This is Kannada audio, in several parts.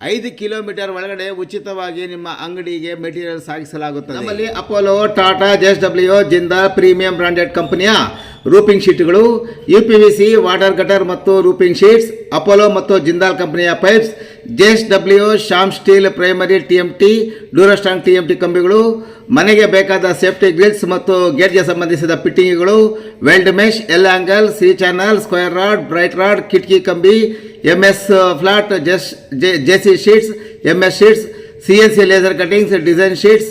ಐದು ಕಿಲೋಮೀಟರ್ ಒಳಗಡೆ ಉಚಿತವಾಗಿ ನಿಮ್ಮ ಅಂಗಡಿಗೆ ಮೆಟೀರಿಯಲ್ ಸಾಗಿಸಲಾಗುತ್ತದೆ. ನಮ್ಮಲ್ಲಿ Apollo Tata J S W Jindal premium branded ಕಂಪನಿಯ roofing ಶೀಟ್ಗಳು U P V C water cutter ಮತ್ತು ರೂಪಿಂಗ್ ಶೀಟ್ಸ್ ಅಪೋಲೋ ಮತ್ತು ಜಿಂದಾಲ್ ಕಂಪನಿಯ pipes J S W Shyam steel primary T M T ಡ್ಯೂರಸ್ಟಾಂಗ್ T M T ಕಂಬಿಗಳು, ಮನೆಗೆ ಬೇಕಾದ ಸೇಫ್ಟಿ ಗ್ರಿಲ್ಸ್ ಮತ್ತು ಗೇಟ್ಗೆ ಸಂಬಂಧಿಸಿದ ಫಿಟ್ಟಿಂಗ್ಗಳು, weld mesh, L angle C channel, square rod, bright rod, ಕಿಟಕಿ ಕಂಬಿ M S flat, J S J C sheets M S sheets, C N C laser cuttings design sheets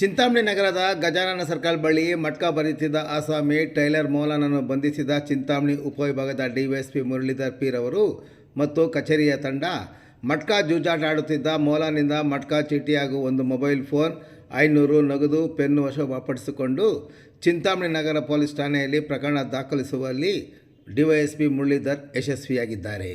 Chintamani ನಗರದ ಗಜಾನನ ಸರ್ಕಲ್ ಬಳಿ ಮಟ್ಕ ಬರೆಯುತ್ತಿದ್ದ ಆಸಾಮಿ ಟೈಲರ್ ಮೌಲಾನನ್ನು ಬಂಧಿಸಿದ ಚಿಂತಾಮಣಿ ಉಪವಿಭಾಗದ ಡಿವೈಎಸ್ಪಿ ಮುರಳೀಧರ್ ಪೀರ್ ಅವರು ಮತ್ತು ಕಚೇರಿಯ ತಂಡ ಮಟ್ಕಾ ಜೂಜಾಟ ಆಡುತ್ತಿದ್ದ ಮೌಲಾನಿಂದ ಮಟ್ಕಾ ಚೀಟಿ ಹಾಗೂ ಒಂದು ಮೊಬೈಲ್ ಫೋನ್, ಐನೂರು ನಗದು ಪೆನ್ನು ವಶಪಡಿಸಿಕೊಂಡು ಚಿಂತಾಮಣಿ ನಗರ ಪೊಲೀಸ್ ಠಾಣೆಯಲ್ಲಿ ಪ್ರಕರಣ ದಾಖಲಿಸುವಲ್ಲಿ ಡಿವೈಎಸ್ಪಿ ಮುರಳೀಧರ್ ಯಶಸ್ವಿಯಾಗಿದ್ದಾರೆ.